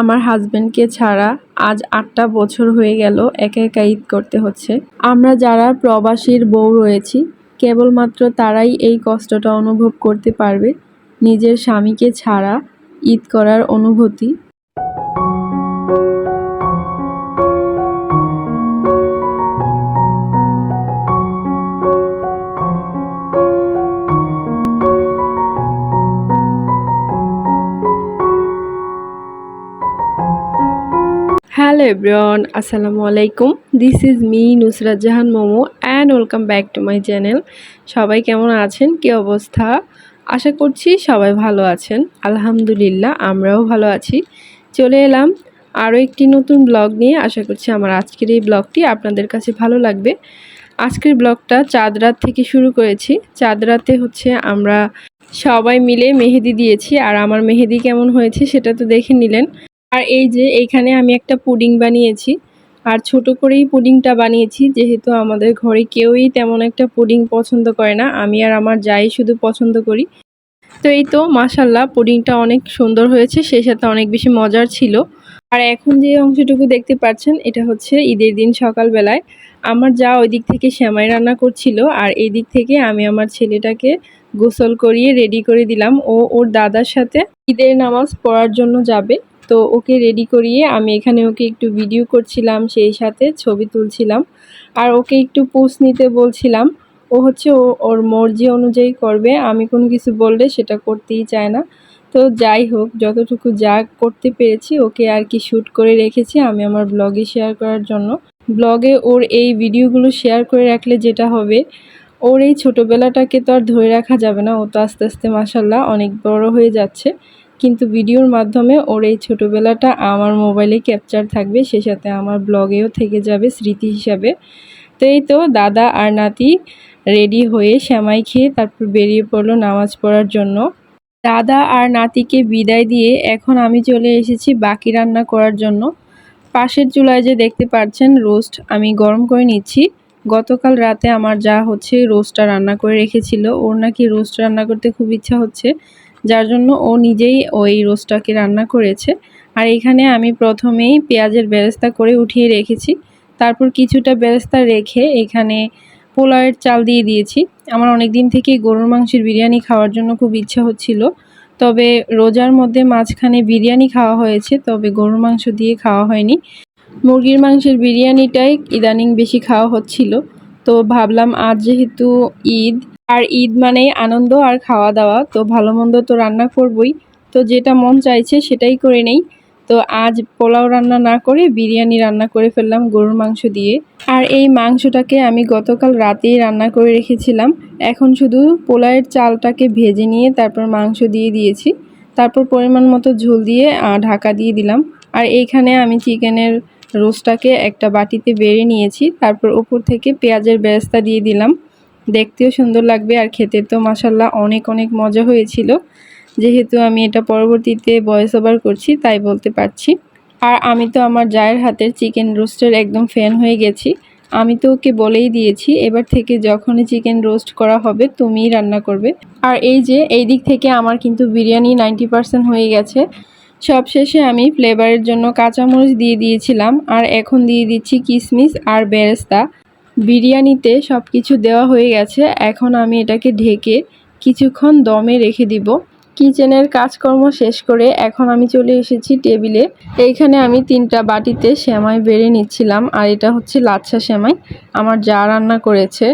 আমার হাজবেন্ডকে ছাড়া আজ আটটা বছর হয়ে গেল একা একা ঈদ করতে হচ্ছে। আমরা যারা প্রবাসীর বউ রয়েছি, কেবলমাত্র তারাই এই কষ্টটা অনুভব করতে পারবে। নিজের স্বামীকে ছাড়া ঈদ করার অনুভূতি হ্যালো এভরিওয়ান, আসসালামু আলাইকুম। This is me Nusrat Jahan Momo and welcome back to my channel সবাই কেমন আছেন? কি অবস্থা? আশা করছি সবাই ভালো আছেন। আলহামদুলিল্লাহ, আমরাও ভালো আছি। চলে এলাম আরও একটি নতুন ব্লগ নিয়ে। আশা করছি আমার আজকের এই ব্লগটি আপনাদের কাছে ভালো লাগবে। আজকের ব্লগটা চাঁদ রাত থেকে শুরু করেছি। চাঁদ রাতে হচ্ছে আমরা সবাই মিলে মেহেদি দিয়েছি। আর আমার মেহেদি কেমন হয়েছে সেটা তো দেখে নিলেন। আর এই যে এইখানে আমি একটা পুডিং বানিয়েছি। আর ছোট করেই পুডিংটা বানিয়েছি, যেহেতু আমাদের ঘরে কেউই তেমন একটা পুডিং পছন্দ করে না। আমি আর আমার যাই শুধু পছন্দ করি। তো এই তো মাসাল্লাহ পুডিংটা অনেক সুন্দর হয়েছে, সেই সাথে অনেক বেশি মজার ছিল। আর এখন যে অংশটুকু দেখতে পাচ্ছেন, এটা হচ্ছে ঈদের দিন সকালবেলায়। আমার যা ওই দিক থেকে শ্যামাই রান্না করছিল, আর এই দিক থেকে আমি আমার ছেলেটাকে গোসল করিয়ে রেডি করে দিলাম। ও ওর দাদার সাথে ঈদের নামাজ পড়ার জন্য যাবে। তো ওকে রেডি করিয়ে আমি এখানে ওকে একটু ভিডিও করছিলাম, সেই সাথে ছবি তুলছিলাম। আর ওকে একটু পোজ নিতে বলছিলাম, ও হচ্ছে ও, ওর মর্জি অনুযায়ী করবে, আমি কোনো কিছু বললে সেটা করতেই চায় না। তো যাই হোক, যতটুকু যা করতে পেরেছি, ওকে আর কি শ্যুট করে রেখেছি আমি আমার ব্লগে শেয়ার করার জন্য। ব্লগে ওর এই ভিডিওগুলো শেয়ার করে রাখলে যেটা হবে, ওর এই ছোটোবেলাটাকে তো আর ধরে রাখা যাবে না, ও তো আস্তে আস্তে মাসাল্লাহ অনেক বড় হয়ে যাচ্ছে। কিন্তু ভিডিওর মাধ্যমে ওর এই ছোটোবেলাটা আমার মোবাইলে ক্যাপচার থাকবে, সে সাথে আমার ব্লগেও থেকে যাবে স্মৃতি হিসাবে। তো এই তো দাদা আর নাতি রেডি হয়ে শ্যামাই খেয়ে তারপর বেরিয়ে পড়ল নামাজ পড়ার জন্য। দাদা আর নাতিকে বিদায় দিয়ে এখন আমি চলে এসেছি বাকি রান্না করার জন্য। পাশের চুলায় যে দেখতে পাচ্ছেন রোস্ট আমি গরম করে নিচ্ছি। গতকাল রাতে আমার যা হচ্ছে রোস্টটা রান্না করে রেখেছিল, ওর নাকি রোস্ট রান্না করতে খুব ইচ্ছা হচ্ছে। যার জন্য ও নিজেই ওই রোস্টটাকে রান্না করেছে। আর এখানে আমি প্রথমেই পেঁয়াজের বেরেস্তা করে উঠিয়ে রেখেছি। তারপর কিছুটা বেরেস্তা রেখে এখানে পোলাওয়ের চাল দিয়ে দিয়েছি। আমার অনেক দিন থেকেই গরুর মাংসের বিরিয়ানি খাওয়ার জন্য খুব ইচ্ছা হচ্ছিল। তবে রোজার মধ্যে মাঝখানে বিরিয়ানি খাওয়া হয়েছে, তবে গরুর মাংস দিয়ে খাওয়া হয়নি। মুরগির মাংসের বিরিয়ানিটাই ইদানিং বেশি খাওয়া হচ্ছিল। তো ভাবলাম আজ যেহেতু ঈদ আর ঈদ মানেই আনন্দ আর খাওয়া দাওয়া তো ভালো মন্দ তো রান্না করবই। তো যেটা মন চাইছে সেটাই করে নেই। তো আজ পোলাও রান্না না করে বিরিয়ানি রান্না করে ফেললাম গরুর মাংস দিয়ে। আর এই মাংসটাকে আমি গতকাল রাতেই রান্না করে রেখেছিলাম। এখন শুধু পোলাওয়ের চালটাকে ভেজে নিয়ে তারপর মাংস দিয়ে দিয়েছি। তারপর পরিমাণ মতো ঝোল দিয়ে ঢাকা দিয়ে দিলাম। আর এইখানে আমি চিকেনের রোস্টটাকে একটা বাটিতে বেড়ে নিয়েছি। তারপর উপর থেকে পেঁয়াজের বেরেস্তা দিয়ে দিলাম। দেখতেও সুন্দর লাগবে আর খেতে তো মাসাল্লাহ অনেক অনেক মজা হয়েছিল। যেহেতু আমি এটা পরবর্তীতে ভয়েস ওভার করছি, তাই বলতে পারছি। আর আমি তো আমার জায়ের হাতের চিকেন রোস্টের একদম ফ্যান হয়ে গেছি। আমি তো ওকে বলেই দিয়েছি, এবার থেকে যখনই চিকেন রোস্ট করা হবে, তুমিই রান্না করবে। আর এই যে, এই দিক থেকে আমার কিন্তু বিরিয়ানি নাইনটি পারসেন্ট হয়ে গেছে। সবশেষে আমি ফ্লেভারের জন্য কাঁচামরিচ দিয়ে দিয়েছিলাম, আর এখন দিয়ে দিচ্ছি কিশমিশ আর বেরেস্তা। বিরিয়ানিতে সব কিছু দেওয়া হয়ে গেছে। এখন আমি এটাকে ঢেকে কিছুক্ষণ দমে রেখে দিব। কিচেনের কাজকর্ম শেষ করে এখন আমি চলে এসেছি টেবিলে। এইখানে আমি তিনটা বাটিতে সেমাই বেড়ে নিচ্ছিলাম, আর এটা হচ্ছে লাচ্ছা সেমাই। আমার যা রান্না করেছে।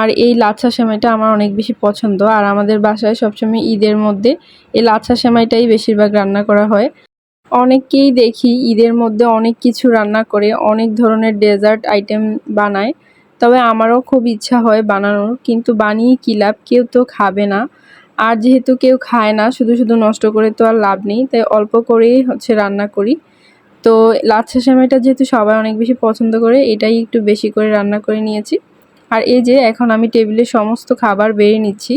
আর এই লাচ্ছা সেমাইটা আমার অনেক বেশি পছন্দ, আর আমাদের বাসায় সবসময় ঈদের মধ্যে এই লাচ্ছা সেমাইটাই বেশিরভাগ রান্না করা হয়। অনেককেই দেখি ঈদের মধ্যে অনেক কিছু রান্না করে, অনেক ধরনের ডেজার্ট আইটেম বানায়। তবে আমারও খুব ইচ্ছা হয় বানানোর, কিন্তু বানিয়ে কী লাভ? কেউ তো খাবে না। আর যেহেতু কেউ খায় না, শুধু শুধু নষ্ট করে তো আর লাভ নেই, তাই অল্প করেই হচ্ছে রান্না করি। তো লাচ্ছা সেমাইটা যেহেতু সবাই অনেক বেশি পছন্দ করে, এটাই একটু বেশি করে রান্না করে নিয়েছি। আর এই যে এখন আমি টেবিলে সমস্ত খাবার বেড়ে নিচ্ছি।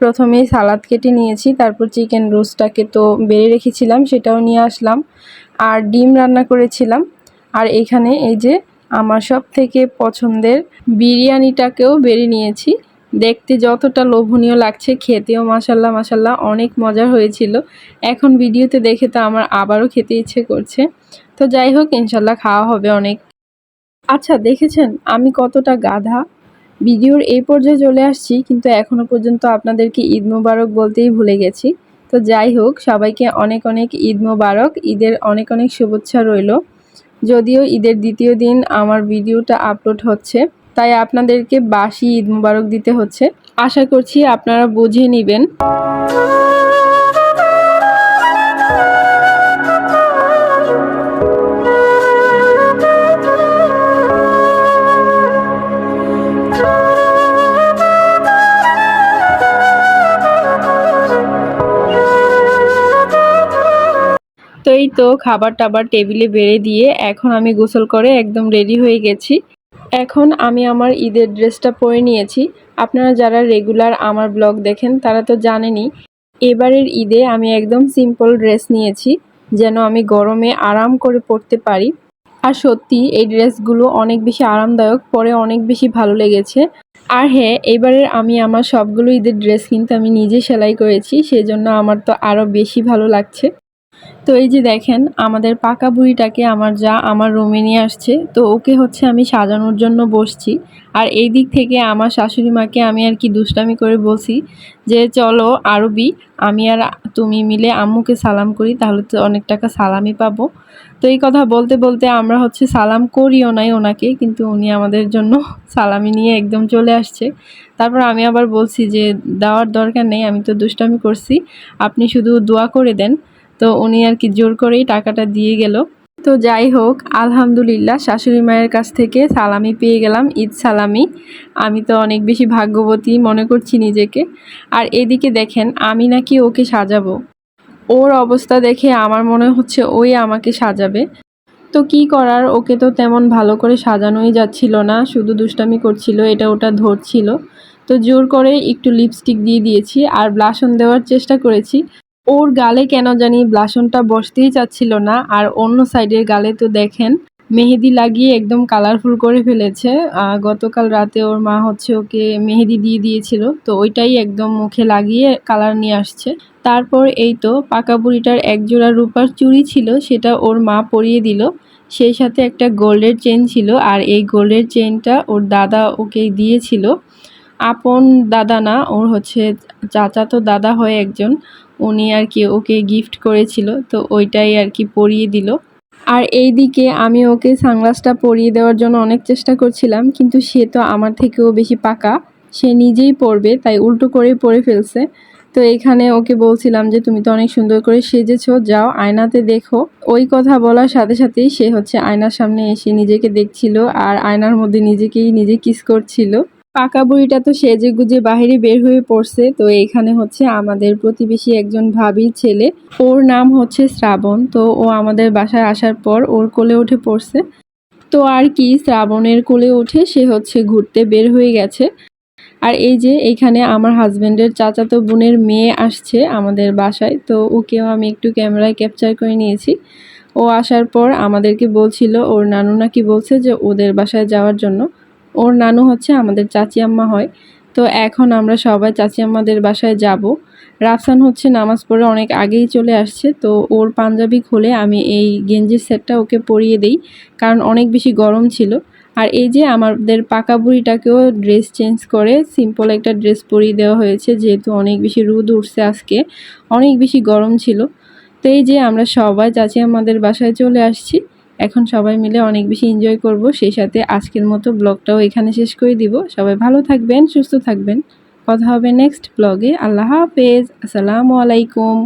প্রথমে সালাদ কেটে নিয়েছি, তারপর চিকেন রোস্টটাকে তো বেড়ে রেখেছিলাম, সেটাও নিয়ে আসলাম। আর ডিম রান্না করেছিলাম। আর এখানে এই যে আমার সব থেকে পছন্দের বিরিয়ানিটাকেও বেড়ে নিয়েছি। দেখতে যতটা লোভনীয় লাগছে, খেতেও মাসাল্লাহ মাসাল্লাহ অনেক মজার হয়েছিল। এখন ভিডিওতে দেখে তো আমার আবারও খেতে ইচ্ছে করছে। তো যাই হোক, ইনশাল্লাহ খাওয়া হবে অনেক। আচ্ছা দেখেছেন আমি কতটা গাধা? ভিডিওর এই পর্যায়ে চলে আসছি, কিন্তু এখনও পর্যন্ত আপনাদেরকে ঈদ মোবারক বলতেই ভুলে গেছি। তো যাই হোক, সবাইকে অনেক অনেক ঈদ মোবারক, ঈদের অনেক অনেক শুভেচ্ছা রইল। যদিও ঈদের দ্বিতীয় দিন আমার ভিডিওটা আপলোড হচ্ছে, তাই আপনাদেরকে বাসি ঈদ মুবারক দিতে হচ্ছে। আশা করছি আপনারা বুঝে নেবেন। এই তো খাবার টাবার টেবিলে বেড়ে দিয়ে এখন আমি গোসল করে একদম রেডি হয়ে গেছি। এখন আমি আমার ঈদের ড্রেসটা পরে নিয়েছি। আপনারা যারা রেগুলার আমার ব্লগ দেখেন, তারা তো জানেনই, এবারের ঈদে আমি একদম সিম্পল ড্রেস নিয়েছি, যেন আমি গরমে আরাম করে পরতে পারি। আর সত্যি, এই ড্রেসগুলো অনেক বেশি আরামদায়ক, পরে অনেক বেশি ভালো লেগেছে। আর হ্যাঁ এবারের আমি আমার সবগুলো ঈদের ড্রেস কিন্তু আমি নিজে সেলাই করেছি, সেজন্য আমার তো আরও বেশি ভালো লাগছে। তো এই যে দেখেন, আমাদের পাকা বুড়িটাকে আমার যা আমার রুমে নিয়ে আসছে, তো ওকে হচ্ছে আমি সাজানোর জন্য বসছি। আর এই দিক থেকে আমার শাশুড়ি মাকে আমি আর কি দুষ্টামি করে বলছি যে, চলো আরবি, আমি আর তুমি মিলে আম্মুকে সালাম করি, তাহলে তো অনেক টাকা সালামি পাবো। তো এই কথা বলতে বলতে আমরা হচ্ছে সালাম করিও নাই ওনাকে, কিন্তু উনি আমাদের জন্য সালামি নিয়ে একদম চলে আসছে। তারপর আমি আবার বলছি যে, দেওয়ার দরকার নেই, আমি তো দুষ্টামি করছি, আপনি শুধু দোয়া করে দেন। তো উনি আর কি জোর করেই টাকাটা দিয়ে গেল। তো যাই হোক, আলহামদুলিল্লাহ শাশুড়ি মায়ের কাছ থেকে সালামি পেয়ে গেলাম, ঈদ সালামি। আমি তো অনেক বেশি ভাগ্যবতী, মনে করছি নিজেকে। আর এদিকে দেখেন, আমি নাকি ওকে সাজাবো। ওর অবস্থা দেখে আমার মনে হচ্ছে ওই আমাকে সাজাবে। তো কি করার, ওকে তো তেমন ভালো করে সাজানোই যাচ্ছিল না, শুধু দুষ্টামি করছিল, এটা ওটা ধরছিল। তো জোর করে একটু লিপস্টিক দিয়ে দিয়েছি, আর ব্লাশন দেওয়ার চেষ্টা করেছি। ওর গালে কেন জানি ব্লাসনটা বসতেই চাচ্ছিল না, আর অন্য সাইডের গালে তো দেখেন, মেহেদি লাগিয়ে একদম কালারফুল করে ফেলেছে। গতকাল রাতে ওর মা হচ্ছে ওকে মেহেদি দিয়ে দিয়েছিল, তো ওইটাই একদম মুখে লাগিয়ে কালার নিয়ে আসছে। তারপর এই তো পাকা বুড়িটার একজোড়া রূপার চুড়ি ছিল, সেটা ওর মা পরিয়ে দিল। সেই সাথে একটা গোল্ডের চেন ছিল, আর এই গোল্ডের চেনটা ওর দাদা ওকে দিয়েছিল। আপন দাদা না, ওর হচ্ছে চাচা তো দাদা হয় একজন। উনি আর কি ওকে গিফট করেছিল, তো ওইটাই আর কি পরিয়ে দিল। আর এই দিকে আমি ওকে সানগ্লাসটা পরিয়ে দেওয়ার জন্য অনেক চেষ্টা করছিলাম, কিন্তু সে তো আমার থেকেও বেশি পাকা। সে নিজেই পরবে, তাই উল্টো করেই পরে ফেলছে। তো এখানে ওকে বলছিলাম যে, তুমি তো অনেক সুন্দর করে সেজেছো, যাও আয়নাতে দেখো। ওই কথা বলার সাথে সাথেই সে হচ্ছে আয়নার সামনে এসে নিজেকে দেখছিল, আর আয়নার মধ্যে নিজেকেই নিজে কিস করছিল। পাকা বুড়িটা তো সেজে গুজে বাহিরে বের হয়ে পড়ছে। তো এখানে হচ্ছে আমাদের প্রতিবেশী একজন ভাবির ছেলে। ওর নাম হচ্ছে শ্রাবণ। তো ও আমাদের বাসায় আসার পর ওর কোলে উঠে পড়ছে। তো আর কি, শ্রাবণের কোলে উঠে সে হচ্ছে ঘুরতে বের হয়ে গেছে। আর এই যে এইখানে আমার হাজব্যান্ডের চাচাতো বোনের মেয়ে আসছে আমাদের বাসায়। তো ওকেও আমি একটু ক্যামেরায় ক্যাপচার করে নিয়েছি। ও আসার পর আমাদেরকে বলছিল, ওর নানু নাকি বলছে যে ওদের বাসায় যাওয়ার জন্য। ওর নানু হচ্ছে আমাদের চাচি আম্মা হয়। তো এখন আমরা সবাই চাচি আম্মাদের বাসায় যাব। রাফসান হচ্ছে নামাজ পড়ে অনেক আগেই চলে আসছে। তো ওর পাঞ্জাবি খুলে আমি এই গেঞ্জির সেটটা ওকে পরিয়ে দেই, কারণ অনেক বেশি গরম ছিল। আর এই যে আমাদের পাকা বুড়িটাকেও ড্রেস চেঞ্জ করে সিম্পল একটা ড্রেস পরিয়ে দেওয়া হয়েছে, যেহেতু অনেক বেশি রোদ উঠছে আজকে, অনেক বেশি গরম ছিল। তো এই যে আমরা সবাই চাচি আমাদের বাসায় চলে আসছি। এখন সবাই মিলে অনেক বেশি এনজয় করব। সেই সাথে আজকের মতো ব্লগটাও এখানে শেষ করে দিব। সবাই ভালো থাকবেন, সুস্থ থাকবেন। কথা হবে নেক্সট ব্লগে আল্লাহ হাফেজ। আসসালামু আলাইকুম।